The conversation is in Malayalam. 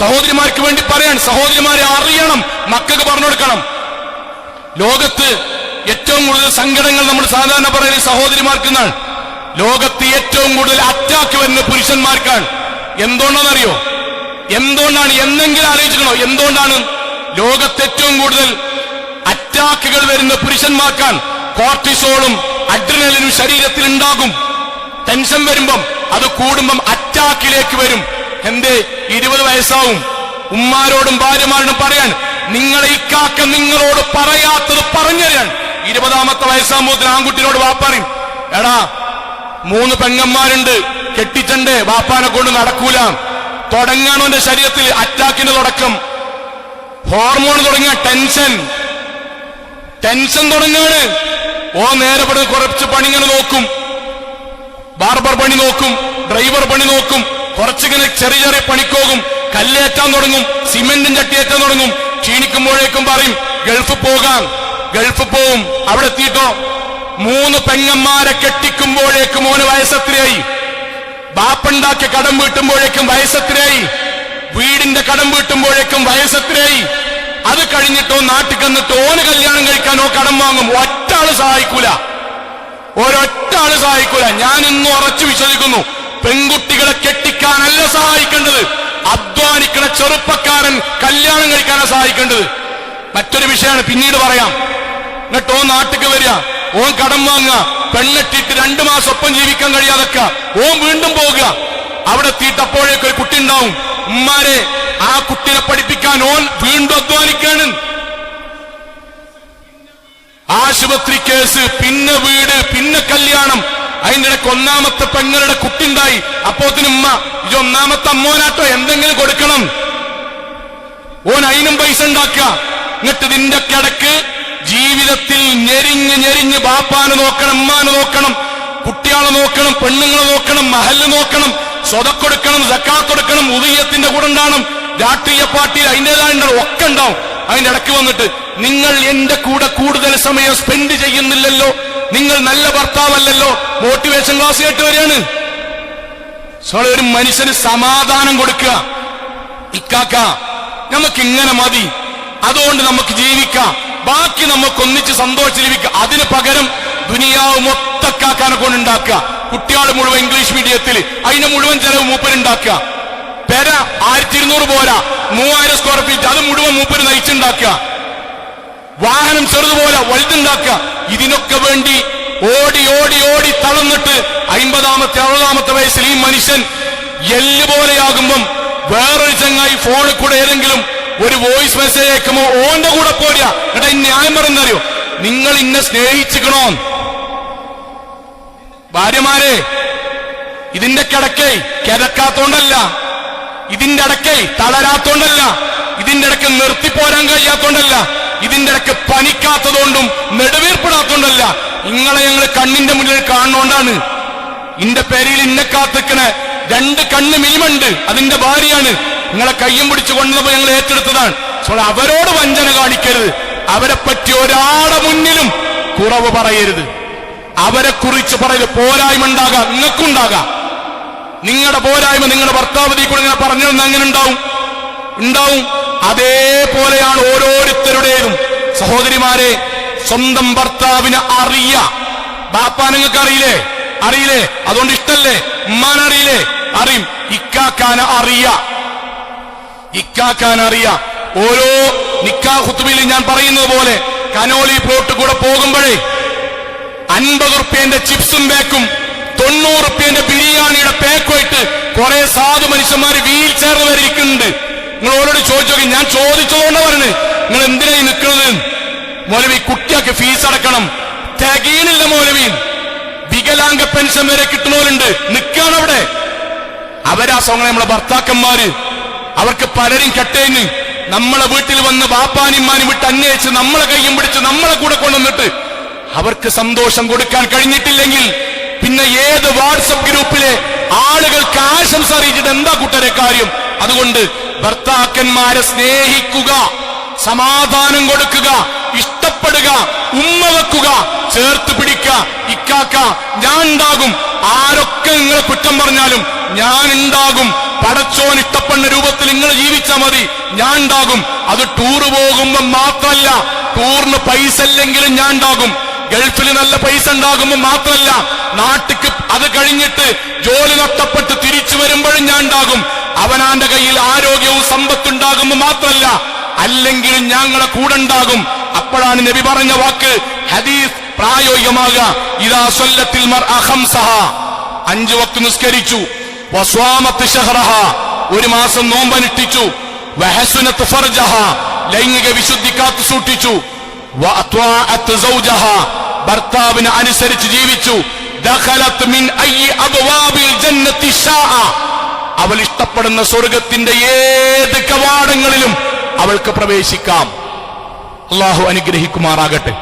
സഹോദരിമാർക്ക് വേണ്ടി പറയാൻ സഹോദരിമാരെ അറിയണം മക്കൾക്ക് പറഞ്ഞു കൊടുക്കണം ലോകത്ത് ഏറ്റവും കൂടുതൽ സങ്കടങ്ങൾ നമ്മൾ സാധാരണ പറയുന്നത് സഹോദരിമാർക്ക് എന്നാണ് ലോകത്ത് ഏറ്റവും കൂടുതൽ അറ്റാക്ക് വരുന്ന പുരുഷന്മാർക്കാണ്. എന്തുകൊണ്ടെന്നറിയോ എന്തുകൊണ്ടാണ്? എന്നെങ്കിലും ആലോചിക്കണോ എന്തുകൊണ്ടാണ്? ലോകത്ത് ഏറ്റവും കൂടുതൽ അറ്റാക്കുകൾ വരുന്ന പുരുഷന്മാർക്കാണ്. കോർട്ടിസോളും അഡ്രിനലിനും ശരീരത്തിൽ ഉണ്ടാകും ടെൻഷൻ വരുമ്പം അത് കൂടുമ്പം അറ്റാക്കിലേക്ക് വരും. എന്തേ? ഇരുപത് വയസ്സാവും. ഉമ്മാരോടും ഭാര്യമാരോടും പറയാൻ നിങ്ങളെ ഇക്കാക്ക നിങ്ങളോട് പറയാത്തത് പറഞ്ഞു തരാൻ ഇരുപതാമത്തെ വയസ്സാകുമ്പോൾ ആൺകുട്ടിനോട് വാപ്പറയും എടാ മൂന്ന് പെങ്ങന്മാരുണ്ട് കെട്ടിച്ചണ്ട് വാപ്പാനെ കൊണ്ട് നടക്കൂല. തുടങ്ങാണോ എന്റെ ശരീരത്തിൽ അറ്റാക്കിന്റെ തുടക്കം. ഹോർമോൺ തുടങ്ങിയ ടെൻഷൻ. ടെൻഷൻ തുടങ്ങാണ് ഓ നേരെ പെടുന്ന കുറച്ച് പണി ഇങ്ങനെ നോക്കും. ബാർബർ പണി നോക്കും ഡ്രൈവർ പണി നോക്കും. കുറച്ചിങ്ങനെ ചെറിയ ചെറിയ പണിക്കോകും കല്ലേറ്റാൻ തുടങ്ങും സിമെന്റും ചട്ടിയേറ്റാൻ തുടങ്ങും. ക്ഷീണിക്കുമ്പോഴേക്കും പറയും ഗൾഫ് പോകാം ഗൾഫ് പോവും. അവിടെ എത്തിയിട്ടോ? മൂന്ന് പെങ്ങന്മാരെ കെട്ടിക്കുമ്പോഴേക്കും മോന് വയസ്സത്രയായി? ബാപ്പുണ്ടാക്കിയ കടം വീട്ടുമ്പോഴേക്കും വയസ്സത്രയായി? വീടിന്റെ കടം വീട്ടുമ്പോഴേക്കും വയസ്സത്രയായി? അത് കഴിഞ്ഞിട്ടോ നാട്ടിൽ കന്നിട്ടോ ഓന് കല്യാണം കഴിക്കാനോ കടം വാങ്ങും? ഒറ്റ ആൾ സഹായിക്കൂല. ഒരൊറ്റ ആൾ സഹായിക്കൂല. ഞാൻ ഇന്ന് ഉറച്ചു വിശ്വസിക്കുന്നു. പെൺകുട്ടികളെ കെട്ടിക്കാനല്ല സഹായിക്കേണ്ടത്? അധ്വാനിക്കുന്ന ചെറുപ്പക്കാരൻ കല്യാണം കഴിക്കാനാണ് സഹായിക്കേണ്ടത്. മറ്റൊരു വിഷയമാണ് പിന്നീട് പറയാം. എന്നിട്ട് ഓ നാട്ടിക്ക് വരിക. ഓൻ കടം വാങ്ങുക. പെണ്ണെട്ടിട്ട് രണ്ടു മാസം ഒപ്പം ജീവിക്കാൻ കഴിയാതൊക്കെ ഓൻ വീണ്ടും പോവുക അവിടെ എത്തിയിട്ടപ്പോഴേക്ക് ഒരു കുട്ടി ഉണ്ടാവും. ഉമ്മാരെ ആ കുട്ടിയെ പഠിപ്പിക്കാൻ ഓൻ വീണ്ടും അധ്വാനിക്കാണ്. ആശുപത്രി കേസ് പിന്നെ വീട് പിന്നെ കല്യാണം. അതിന്റെ ഇടയ്ക്ക് ഒന്നാമത്തെ പെങ്ങളുടെ കുട്ടിണ്ടായി അപ്പോത്തിനുമ്മ ഇത് ഒന്നാമത്തെ അമ്മോനാട്ടോ എന്തെങ്കിലും കൊടുക്കണം. ഓൻ അതിനും പൈസ ഉണ്ടാക്കുക. എന്നിട്ട് ഇതിന്റെ കിടക്ക് ജീവിതത്തിൽ ഞെരിഞ്ഞ് ഞെരിഞ്ഞ് ബാപ്പാന് നോക്കണം ഉമ്മാനെ നോക്കണം കുട്ടികളെ നോക്കണം പെണ്ണുങ്ങളെ നോക്കണം മഹൽ നോക്കണം സ്വതക്കൊടുക്കണം സക്കാത്തൊടുക്കണം ഉദയത്തിന്റെ കൂടെ ഉണ്ടാവണം രാഷ്ട്രീയ പാർട്ടിയിൽ അതിന്റെതായ ഒക്കെ ഉണ്ടാവും. അതിന്റെ ഇടയ്ക്ക് വന്നിട്ട് നിങ്ങൾ എന്റെ കൂടെ കൂടുതൽ സമയം സ്പെൻഡ് ചെയ്യുന്നില്ലല്ലോ നിങ്ങൾ നല്ല ഭർത്താവല്ലല്ലോ. മോട്ടിവേഷൻ ക്ലാസ് കേട്ട് വരികയാണ്. സോളെ ഒരു മനുഷ്യന് സമാധാനം കൊടുക്കുക. ഇക്കാക്ക നമുക്ക് ഇങ്ങനെ മതി. അതുകൊണ്ട് നമുക്ക് ജീവിക്കാം. ബാക്കി നമുക്ക് ഒന്നിച്ച് സന്തോഷിച്ച് ജീവിക്കാം. അതിന് പകരം ദുനിയാവ് മൊത്തക്കാക്കാനെ കൊണ്ടുണ്ടാക്കുക. കുട്ടികൾ മുഴുവൻ ഇംഗ്ലീഷ് മീഡിയത്തിൽ അതിന് മുഴുവൻ ചെലവ് മൂപ്പരുണ്ടാക്കുക. പെര ആയിരത്തി ഇരുന്നൂറ് പോരാ. മൂവായിരം സ്ക്വയർ ഫീറ്റ് അത് മുഴുവൻ മൂപ്പര് നയിച്ചുണ്ടാക്കുക. വാഹനം ചെറുതുപോലെ വലുതുണ്ടാക്കുക. ഇതിനൊക്കെ വേണ്ടി ഓടി ഓടി ഓടി തളർന്നിട്ട് അമ്പതാമത്തെ അറുപതാമത്തെ വയസ്സിൽ ഈ മനുഷ്യൻ എല്ല് പോലെയാകുമ്പം വേറൊരു ചങ്ങായി ഫോണിൽ കൂടെ ഏതെങ്കിലും ഒരു വോയിസ് മെസ്സേജ് അയക്കുമോ ഓന്റെ കൂടെ പോരാ. എടാ ന്യായം പറയുന്നറിയോ നിങ്ങൾ ഇന്നെ സ്നേഹിച്ചിക്കണോ ഭാര്യമാരെ ഇതിന്റെ കിടക്കേ കിടക്കാത്തോണ്ടല്ല ഇതിന്റെ ഇടക്കേ തളരാത്തോണ്ടല്ല. ഇതിന്റെ ഇടയ്ക്ക് നിർത്തിപ്പോരാൻ കഴിയാത്തോണ്ടല്ല. ഇതിന്റെ ഇടയ്ക്ക് പനിക്കാത്തതുകൊണ്ടും നെടുവീർപ്പിടാത്തോണ്ടല്ല. നിങ്ങളെ ഞങ്ങൾ കണ്ണിന്റെ മുന്നിൽ കാണുന്നോണ്ടാണ്. ഇന്റെ പേരിൽ ഇന്നെ കാത്തിക്കണ രണ്ട് കണ്ണ് മിനിമുണ്ട്. അതിന്റെ ഭാര്യയാണ്. നിങ്ങളെ കയ്യും പിടിച്ചു കൊണ്ടുവന്നപ്പോ ഞങ്ങൾ ഏറ്റെടുത്തതാണ്. അവരോട് വഞ്ചന കാണിക്കരുത്. അവരെ പറ്റി ഒരാളുടെ മുന്നിലും കുറവ് പറയരുത്. അവരെ കുറിച്ച് പറയരുത് പോരായ്മ ഉണ്ടാകാം. നിങ്ങൾക്കുണ്ടാകാം. നിങ്ങളുടെ പോരായ്മ നിങ്ങളുടെ ഭർത്താവതി കൂടെ ഇങ്ങനെ പറഞ്ഞു അങ്ങനെ ഉണ്ടാവും ഉണ്ടാവും. അതേപോലെയാണ് ഓരോരുത്തരുടേതും. സഹോദരിമാരെ സ്വന്തം ഭർത്താവിനെ അറിയ. ബാപ്പാ നിങ്ങൾക്ക് അറിയില്ലേ? അറിയില്ലേ? അതുകൊണ്ട് ഇഷ്ടല്ലേ? ഉമ്മാൻ അറിയില്ലേ? അറിയും. ഇക്കാക്കാൻ അറിയ. ഇക്കാക്കാൻ അറിയ. ഓരോ നിക്കാ ഹുത്തുബിൽ ഞാൻ പറയുന്നത് പോലെ കനോലി പ്ലോട്ട് കൂടെ പോകുമ്പോഴേ അൻപത് റുപ്യന്റെ ചിപ്സും പേക്കും തൊണ്ണൂറ് റുപ്യന്റെ ബിരിയാണിയുടെ പേക്കുമായിട്ട് കുറെ സാധു മനുഷ്യന്മാർ വീൽ ചെയർ വരെ ഇരിക്കുന്നുണ്ട്. ഓരോട് ചോദിച്ചു ഞാൻ ചോദിച്ചതുകൊണ്ട് പറഞ്ഞു നിങ്ങൾ എന്തിനായി നിൽക്കുന്നത് മൗലവി കുട്ടിയൊക്കെ ഫീസ് അടക്കണം. തികയണില്ല മൗലവി. വികലാംഗ പെൻഷൻ വരെ കിട്ടുന്നവരുണ്ട്. നിൽക്കാണ് അവിടെ. അവരാ സോങ്ങ നമ്മളെ ഭർത്താക്കന്മാര്. അവർക്ക് പലരും കെട്ടേന് നമ്മളെ വീട്ടിൽ വന്ന് ബാപ്പാനിമാനും വിട്ട് അന്വേഷിച്ച് നമ്മളെ കയ്യും പിടിച്ച് നമ്മളെ കൂടെ കൊണ്ടുവന്നിട്ട് അവർക്ക് സന്തോഷം കൊടുക്കാൻ കഴിഞ്ഞിട്ടില്ലെങ്കിൽ പിന്നെ ഏത് വാട്സപ്പ് ഗ്രൂപ്പിലെ ആളുകൾക്ക് ആശംസ അറിയിച്ചിട്ട് എന്താ കൂട്ടരെ കാര്യം? അതുകൊണ്ട് ഭർത്താക്കന്മാരെ സ്നേഹിക്കുക സമാധാനം കൊടുക്കുക ഇഷ്ടപ്പെടുക ഉമ്മ വെക്കുക ചേർത്ത് പിടിക്കുക ഇക്കാക്ക ഞാൻ ഉണ്ടാകും ആരൊക്കെ നിങ്ങളെ കുറ്റം പറഞ്ഞാലും ഞാൻ ഉണ്ടാകും പടച്ചോൻ ഇഷ്ടപ്പെടുന്ന രൂപത്തിൽ നിങ്ങൾ ജീവിച്ചാൽ മതി ഞാൻ ഉണ്ടാകും അത് ടൂറ് പോകുമ്പോൾ മാത്രമല്ല ടൂറിന് പൈസ ഇല്ലെങ്കിലും ഞാൻ ഉണ്ടാകും ഗൾഫിൽ നല്ല പൈസ ഉണ്ടാകുമ്പോൾ മാത്രമല്ല നാട്ടിക്ക് അത് കഴിഞ്ഞിട്ട് ജോലി നഷ്ടപ്പെട്ട് തിരിച്ചു വരുമ്പോഴും ഞാൻ ഉണ്ടാകും അവനാന്റെ കയ്യിൽ ആരോഗ്യവും സമ്പത്തുണ്ടാകുമ്പോൾ മാത്രമല്ല അല്ലെങ്കിലും ഞങ്ങളെ കൂടെ ഉണ്ടാകും. അപ്പോഴാണ് നബി പറഞ്ഞ വാക്ക് ഹദീസ് പ്രായോഗികമാകുക ഇതാ സ്വല്ലത്തിൽ അഞ്ചു വക്ത് നിസ്കരിച്ചു. ഒരു മാസം നോമ്പനുഷ്ഠിച്ചു ലൈംഗിക വിശുദ്ധി കാത്തു സൂക്ഷിച്ചു. ഭർത്താവിന് അനുസരിച്ച് ജീവിച്ചു. അവൾ ഇഷ്ടപ്പെടുന്ന സ്വർഗത്തിന്റെ ഏത് കവാടങ്ങളിലും അവൾക്ക് പ്രവേശിക്കാം. അള്ളാഹു അനുഗ്രഹിക്കുമാറാകട്ടെ.